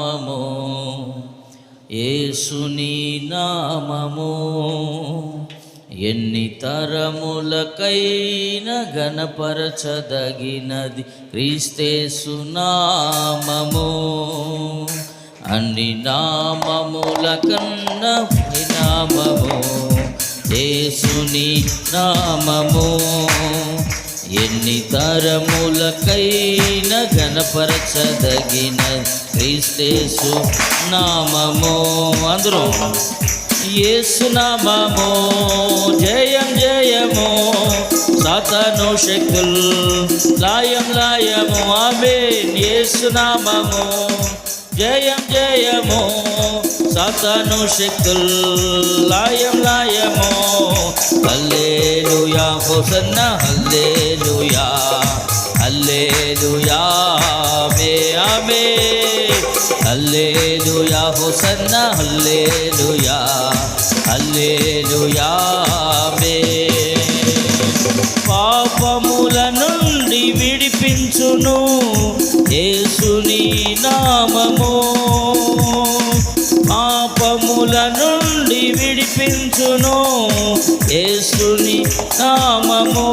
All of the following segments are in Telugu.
నామము ఏసుని నామము. ఎన్ని తరములకైన గణపరచదగినది క్రీస్తేసు అన్ని నామముల కన్నా నామము ఏసుని నామము. ఎన్ని తరములకైన గణపరచదగిన క్రీస్తేసు నామమో. అందరూ యేసు నామమో. జయం జయమో. సాతను శక్తుల్ లాయం లాయము. ఆమేన్. యేసు నామము. జయం జయము. సాతను శక్తుల్ లాయం లాయము. హల్లేలుయా. హోసన్న. హల్లే హోసన్న హల్లేలుయా హల్లేలుయా మే పాపముల నుండి విడిపించును యేసుని నామము. పాపముల నుండి విడిపించును యేసుని నామము.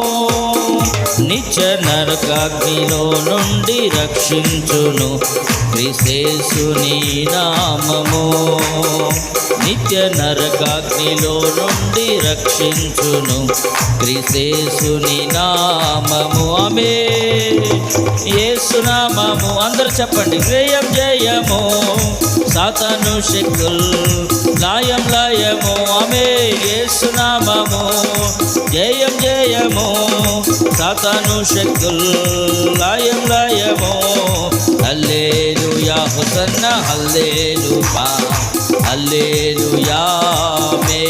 నిత్య నరకాగ్నిలో నుండి రక్షించును క్రిసేసుని నామము. నిత్య నరకాగ్నిలో నుండి రక్షించును క్రిసేసుని నామము. అమే యేసునామము అందరు చెప్పండి. జయం జయము. సాతను శక్తుల్ లాయం లాయము. ఆమె యేసునామము జయం జయము సాతను శక్తుల్ లయం లయము. హల్లేలు యా హుసన్న హల్లేలు హల్లేలుయా మే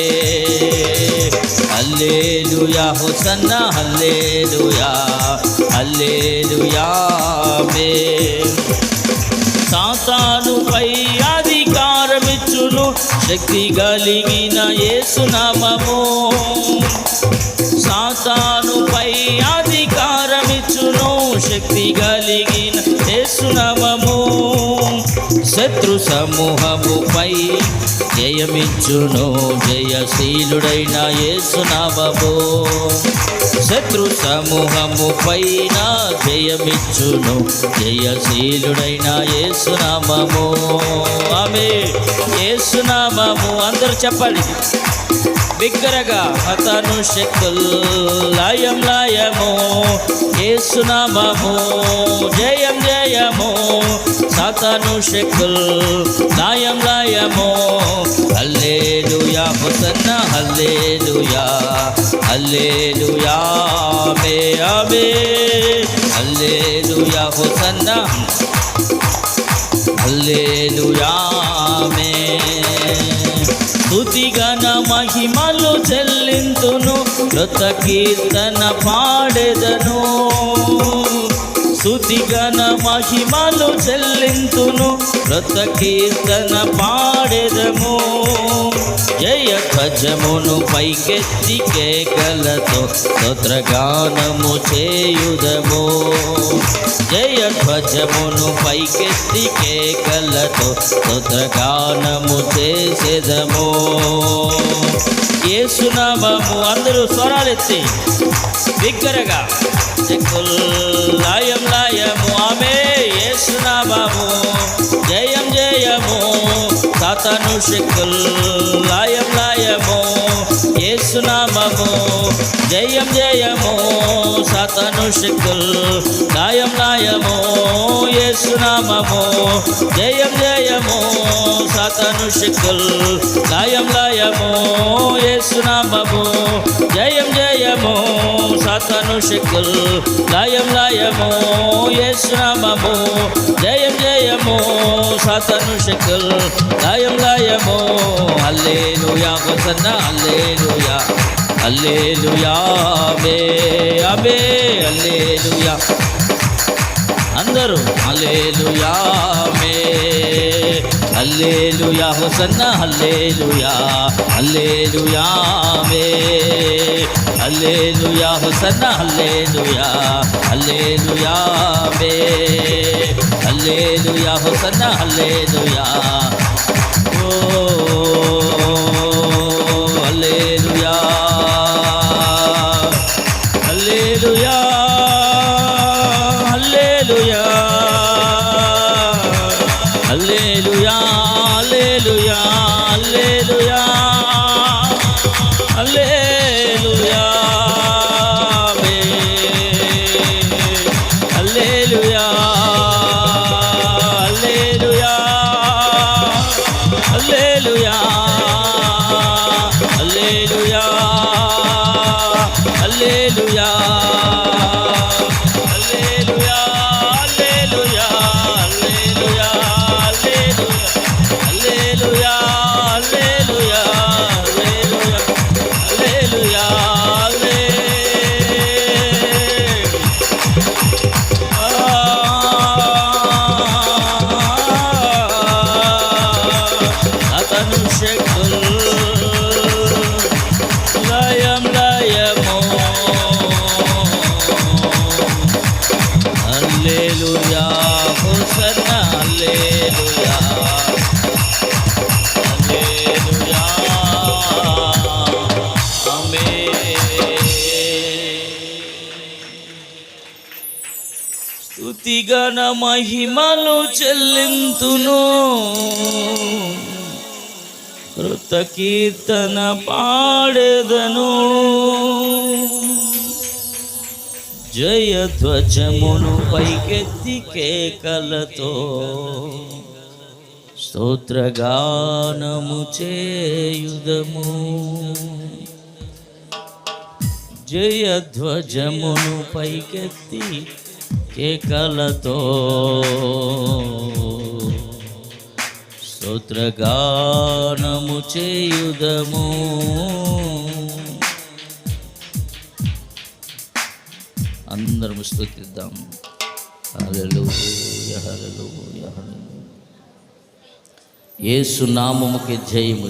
హల్లేలుయా హుసన్న హల్లేలుయా హల్లేలు మే సాతాను పై శక్తి కలిగిన యేసునామము. సాతానుపై శత్రు సమూహముపై జయమిచ్చును జయశీలుడైన యేసునామము శత్రు సమూహము పైన జయమిచ్చును జయశీలుడైన యేసునామము ఆమె యేసునామము అందరూ చెప్పండి. బిగ్గరగా అతను శక్తులు లయం లయము యేసునామము జయం జయము. సాతను శక్తుల్ లయం లయము హల్లేలుయా హుసన్న హల్లేలుయా. హల్లేలుయా మే ఆమె. హల్లేలుయా హుసన్న. హల్లేలుయా మే స్తుతిగణ మహిమలు చెల్లింతును కృత కీర్తన పాడెదను. స్తుతిగణ మహిమలు చెల్లింతును వ్రత కీర్తన పాడెదము. జయ ధ్వజమును పైకెత్తి కేకలతో స్తోత్రగానము చేయుదము. జయ ధ్వజమును పైకెత్తి కేకలతో స్తోత్రగానము చేసేదము. ఏసునామము అందరూ స్వరాలెత్తి బిగ్గరగా చెక్కుల్ లాయం లాయము ఆమె ఏసునామము జయం జయము సాతను శక్కుల్. లాయం లాయము ఏసునామము జయం జయము సతను శక్కుల్. లాయం లాయము ఏసునామము జయం జయము సతను శక్కుల్. లాయం లాయము ఏసునామము సాతను లయం లయము లాయము జయం జయము సాతను శక్కుల్ లాయం లాయము హల్లేలుయా హోసన్న హల్లేలుయా హల్లేలుయా అబే అబే హల్లేలుయా. అందరూ హల్లేలుయా మే హల్లేలుయా హోసన్న హల్లేలుయా హల్లేలుయా మే హల్లేలుయా హోసన్న హల్లేలుయా హల్లేలుయా మే హల్లేలుయా హోసన్న హల్లేలుయా Hallelujah. హల్లెలూయా హోసన్న హల్లెలూయా. హల్లెలూయా. ఆమేన్. మహిమలు చెల్లింతును. కృత కీర్తన పాడెదను. జయధ్వజమును పైకెత్తి కేకలతో స్తోత్రగానము చేయుదము. జయధ్వజమును పైకెత్తి కేకలతో స్తోత్రగానము చేయుదము. అందరం స్థుతిద్దాం హలలు హలలు యేసు నామముకి జయము